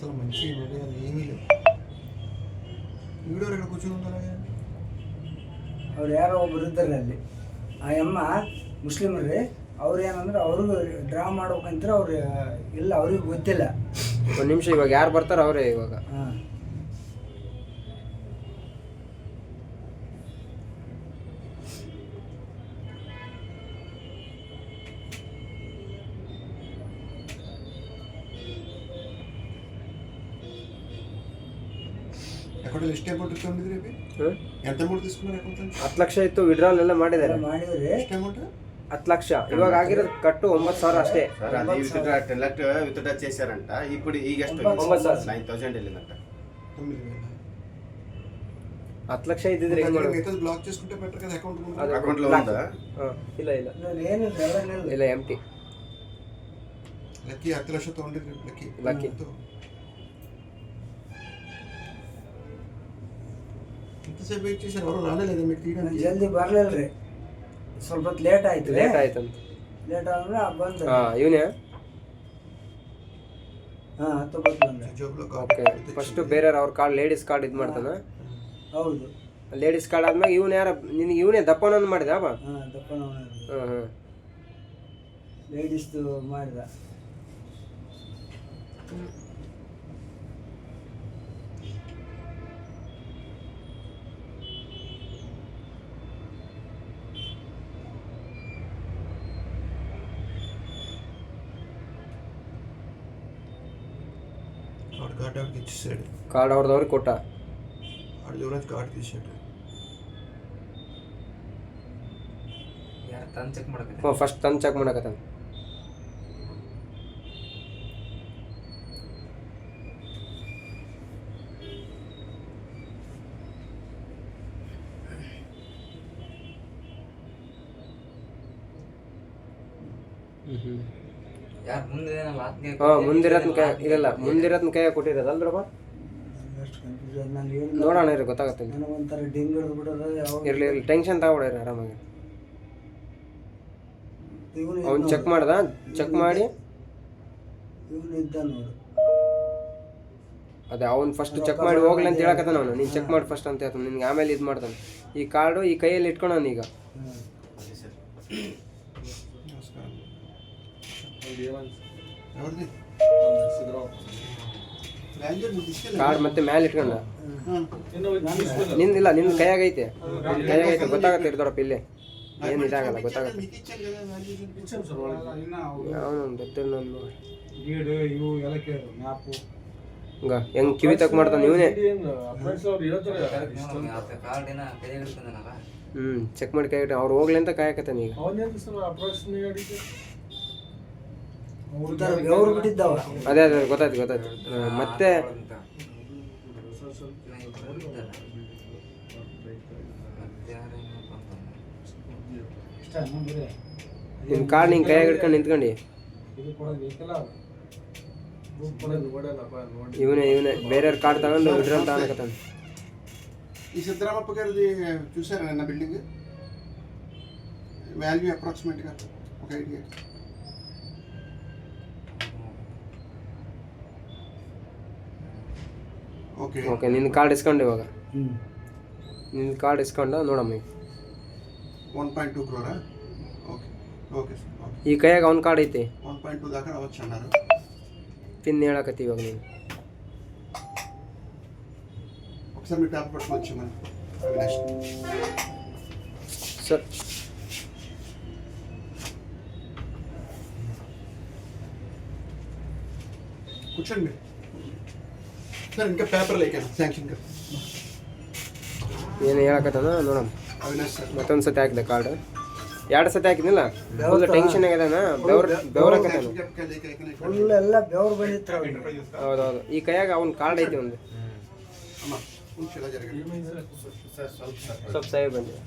అసలు మంచి వీడియోలు ఏమీ లేవు వీడియోలు ఇక్కడ కూర్చొని ఉందా ಅವ್ರು ಯಾರೋ ಒಬ್ರು ಇದ್ದಾರೆ ಅಲ್ಲಿ ಆ ಅಮ್ಮ ಮುಸ್ಲಿಮರೇ ಅವ್ರು ಏನಂದ್ರೆ ಅವ್ರಿಗೂ ಡ್ರಾ ಮಾಡ್ಬೇಕಂದ್ರೆ ಅವ್ರು ಇಲ್ಲ ಅವ್ರಿಗೆ ಗೊತ್ತಿಲ್ಲ ಒಂದು ನಿಮಿಷ ಇವಾಗ ಯಾರು ಬರ್ತಾರೋ ಅವರೇ ಇವಾಗ ಹಾಂ ఎక్కడ లిస్ట్ అమౌంట్ ఉంది రేపు ಹ್ಮ್? ఎంత అమౌంట్ తీసుకున్నారు అకౌంట్ నుంచి ಹತ್ತು ಲಕ್ಷ ಇತ್ತು ವಿಡ್ರಾಲ್ ಎಲ್ಲ ಮಾಡಿದ್ದಾರೆ ಮಾಡಿದ್ರೆ ಎಷ್ಟು అమౌంట్ ಹತ್ತು ಲಕ್ಷ ಇವಾಗ ಆಗಿರೋದು ಕಟ್ಟು ಒಂಬತ್ತು ಸಾವಿರ ಅಷ್ಟೇ సార్ అది విత్డ్రా టెన్ లాక్ విత్డ్రా చేశారంట ఇప్పుడు ఈ గెస్ట్ ಒಂಬತ್ತು ಸಾವಿರ. నైన్ థౌసండ్ వెళ్ళిందంట తొమ్మిది వేల ಹತ್ತು ಲಕ್ಷ ಇದ್ದಿದ್ರೆ ಹೆಂಗ್ ಮಾಡೋದು మిగతా బ్లాక్ చేసుకుంటే బెటర్ కదా అకౌంట్ ಅದು అకౌంట్ లో black. ఉందా ಹಾ, ಇಲ್ಲ ಇಲ್ಲ ಇವ್ರು ಏನಿಲ್ಲ ಎಲ್ಲ ಇಲ್ಲ ಎಮ್ ಟಿ లక్కీ ಹತ್ತು ಲಕ್ಷ ತಗೊಂಡಿದ್ರಿ ಲಕ್ಕಿ Lucky. ಸರ್ ಅವರು ರಾಡಲಿದೆ ಜಲ್ದಿ ಬರಲಿಲ್ಲ ರೀ. ಸ್ವಲ್ಪ ಲೇಟ್ ಆಯ್ತು ಲೇಟ್ ಆಯ್ತಂತ. ಲೇಟ್ ಆದ್ರೆ ಬಂದ. ಹಾಂ ಇವನೇ? ಹಾಂ ಹತ್ತೊಂಬತ್ತು ಓಕೆ ಫಸ್ಟು ಬೇರೆ ಅವ್ರ ಕಾರ್ಡ್ ಲೇಡೀಸ್ ಕಾರ್ಡ್ ಇದು ಮಾಡ್ತಾನೆ? ಹೌದು. ಲೇಡೀಸ್ ಕಾರ್ಡ್ ಆದ್ಮೇಲೆ ಇವನು ಯಾರ ನಿನ್ಗೆ ಇವನೇ ದಪ್ಪನನ್ನು ಮಾಡಿದ ಬಾ ಹಾಂ ದಪ್ಪನ ಹಾಂ ಹಾಂ. ಲೇಡೀಸ್ದು ಮಾಡಿದ. వాడు కార్డు ఆవిడకి ఇచ్చేసాడు ಕಾರ್ಡ್ ಅವ್ರದವ್ರಿಗೆ ಕೊಟ್ಟ వాడు యువరాజ్ కార్డు తీసాడు ಯಾರು ತಂದು ಚೆಕ್ ಮಾಡಕ್ಕೆ ಹ್ಞೂ ಫಸ್ಟ್ ತಂದು ಚೆಕ್ ಮಾಡಕತ್ತಾನ ಹ್ಮ್ ಹ್ಮ್ ಯಾರು ಮುಂದೆ ಏನಲ್ಲ ಆತ್ಮೀಯ ಹಾ ಮುಂದಿರತ್ನ ಕೈ ಇಲ್ಲ ಮುಂದಿರತ್ನ ಕೈ ನೋಡೋಣ ಇರಿ ಗೊತ್ತಾಗತ್ತೆ ಇರ್ಲಿ ಇರ್ಲಿ ಟೆನ್ಷನ್ ತಗೊಬಿಡ್ರಿ ಆರಾಮಾಗಿ. ಅವ್ನು ಚೆಕ್ ಮಾಡ್ದ? ಚೆಕ್ ಮಾಡಿ. ಅದೇ ಅವ್ನು ಫಸ್ಟ್ ಚೆಕ್ ಮಾಡಿ ಹೋಗ್ಲಿ ಅಂತ ಹೇಳಕತ್ತಾನ ಅವನು. ನೀನು ಚೆಕ್ ಮಾಡಿ ಫಸ್ಟ್ ಅಂತ ಹೇಳ್ತಾನೆ. ನಿನ್ಗೆ ಆಮೇಲೆ ಇದು ಮಾಡ್ತಾನೆ. ಈ ಕಾರ್ಡು ಈ ಕೈಯಲ್ಲಿ ಇಟ್ಕೊಳನ್ ಈಗ. ಕಾರ್ಡ್ ಮತ್ತೆ ಮ್ಯಾಲೆ ಇಟ್ಕೊಂಡ. ನಿಂದಿಲ್ಲ ನಿಂದು ಕೈಯಾಗ ಐತೆ ನಿನ್ ಕೈಯಾಗ ಐತೆ ಗೊತ್ತಾಗತ್ತೆ. ಇರ್ದೋಡಪ್ಪ ಇಲ್ಲಿ ಏನು ಇದಾಗಲ್ಲ ಗೊತ್ತಾಗತ್ತೆ ಹೆಂಗ್ ಕಿವಿ ತಕ್ ಮಾಡ್ತಾನೆ ಇವನೇ. ಹ್ಮ್ ಚೆಕ್ ಮಾಡಿ ಕೈ ಅವ್ರು ಹೋಗ್ಲಿ ಅಂತ ಕಾಯಕತ್ತಾನ ಅದೇ ಅದೇ ಗೊತ್ತಾಯ್ತು ಗೊತ್ತಾಯ್ತು ಹಾ, ಮತ್ತೆ ಇಷ್ಟ ಬೇರೆ ನಿನ್ನ ಕಾರ್ಡ್ ನಿನ್ನ ಕೈಯಾಗ ಹಿಡ್ಕೊಂಡು ನಿಂತ್ಕೊಂಡು ಇದು ಕೊಡೋದು ಬೇಕಲ್ಲ ಬುಕ್ ಕೊಡೋದು ಓಡಲ್ಲಪ್ಪ ನೋಡಿ ಇವನೇ ಇವನೇ ಬೇರೆಯವ್ರ ಕಾರ್ಡ್ ತಗೊಂಡು ವಿಡ್ರಾಲ್ ತಗೊಳಕತ್ತಾನ ఈ సిద్ధరామప్ప గారిది చూసారా నిన్న బిల్డింగ్ వాల్యూ అప్రాక్సిమేట్గా ఒక ఐడియా ఓకే ಓಕೆ ನಿನ್ನ ಕಾರ್ಡ್ ಇಸ್ಕೊಂಡು ಇವಾಗ ಹ್ಞೂ ನಿನ್ನ ಕಾರ್ಡ್ ಇಸ್ಕೊಂಡು ನೋಡಮ್ಮ ಈಗ one point two crore okay okay sir okay ಈ ಕೈಯಾಗ ಅವ್ನ ಕಾರ್ಡ್ ಐತಿ వన్ పాయింట్ టూ దాకా రావచ్చు అన్నారు ಪಿನ್ ಹೇಳಕತ್ತಿ ಇವಾಗ ನೀನು ఒకసారి మీ పేపర్ పట్టుకొని వచ్చామని అవినాష్ ಸರ್ కూర్చోండి మీరు ನನಗೆ ಪೇಪರಲ್ಲಿ ಸ್ಯಾಂಕ್ಷನ್ಗೆ ಏನು ಹೇಳಕತ್ತದ? ನೋಡೋಣ ಅವಿನಾಶ್ ಸರ್. ಮತ್ತೊಂದು ಸತಿ ಹಾಕಿದೆ ಕಾರ್ಡ್ ಎರಡು ಸತಿ ಹಾಕಿದ್ನಲ್ಲ? ಬೆವರು ಟೆನ್ಷನ್ ಆಗ್ಯದನ ಬೆವ್ರ ಬೆವ್ರ ಫುಲ್ ಎಲ್ಲ ಬೆವ್ರು ಬಂದಿತ್ತು ಹೌದು ಈ ಕೈಯಾಗ ಅವ್ನ ಕಾರ್ಡ್ ಐತಿ ಒಂದು. ಸ್ವಲ್ಪ ಸೈ ಬಂದಿದೆ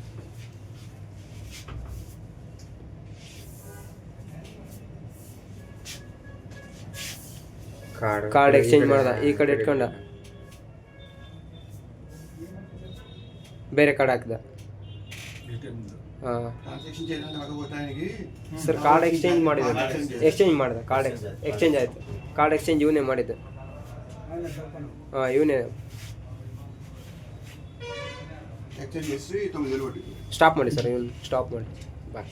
ಕಾರ್ಡ್ ಎಕ್ಸ್ಚೇಂಜ್ ಮಾಡ್ದ? ಈ ಕಡೆ ಇಟ್ಕೊಂಡ? ಬೇರೆ ಕಾರ್ಡ್ ಹಾಕ್ದ? ಸರ್ ಕಾರ್ಡ್ ಎಕ್ಸ್ಚೇಂಜ್ ಮಾಡಿದ. ಎಕ್ಸ್ಚೇಂಜ್ ಮಾಡ್ದ ಕಾರ್ಡ್ ಎಕ್ಸ್ಚೇಂಜ್ ಆಯಿತು. ಕಾರ್ಡ್ ಎಕ್ಸ್ಚೇಂಜ್ ಇವನೇ ಮಾಡಿದ್ದು. ಹಾಂ ಇವನೇ. ಸ್ಟಾಪ್ ಮಾಡಿ ಸರ್ ಇವನು ಸ್ಟಾಪ್ ಮಾಡಿ. ಬಾಯ್